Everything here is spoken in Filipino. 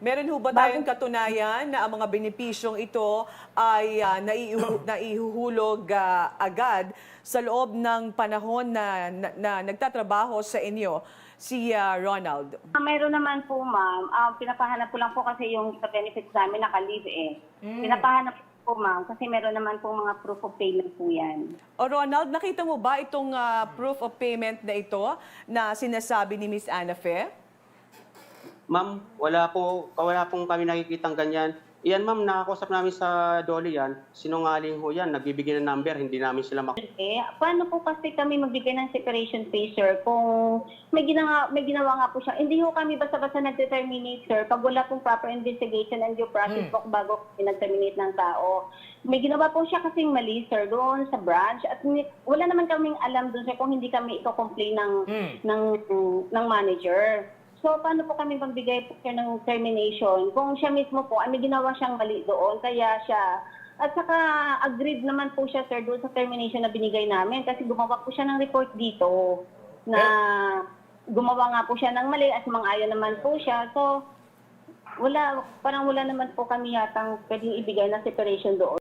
Meron ho ba tayong katunayan na ang mga benepisyong ito ay ah, naiihu- naihuhulog ah, agad sa loob ng panahon na, na, na nagtatrabaho sa inyo si ah, Ronald? Ah, Mayroon naman po, ma'am. Ah, pinapahanap ko lang po kasi yung sa benefits namin naka-leave eh. Pinapahanap po, ma'am, kasi meron naman po mga proof of payment po yan. O Ronald, nakita mo ba itong ah, proof of payment na ito na sinasabi ni Miss Anna Fe? Ma'am, wala po, wala pong kami nakikitang ganyan. Iyan ma'am, nakakausap namin sa Dolly yan. Sinungaling ho yan, nagbibigay ng number, hindi namin sila mak... Eh, paano po kasi kami magbigay ng separation pay, sir, kung may ginawa, may ginawa nga po siya. Hindi ho kami basta-basta nag-terminate, sir, pag wala pong proper investigation and due process po bago nag-terminate ng tao. May ginawa po siya kasing mali, sir, doon sa branch. At wala naman kaming alam doon, sir, kung hindi kami ito-complain ng, ng, ng manager. So, paano po kami magbigay po sir ng termination? Kung siya mismo po, may ginawa siyang mali doon, kaya siya at saka agreed naman po siya sir doon sa termination na binigay namin kasi gumawa po siya ng report dito na gumawa nga po siya ng mali at mang-ayon naman po siya. So wala parang wala naman po kami yatang pwedeng ibigay na separation doon.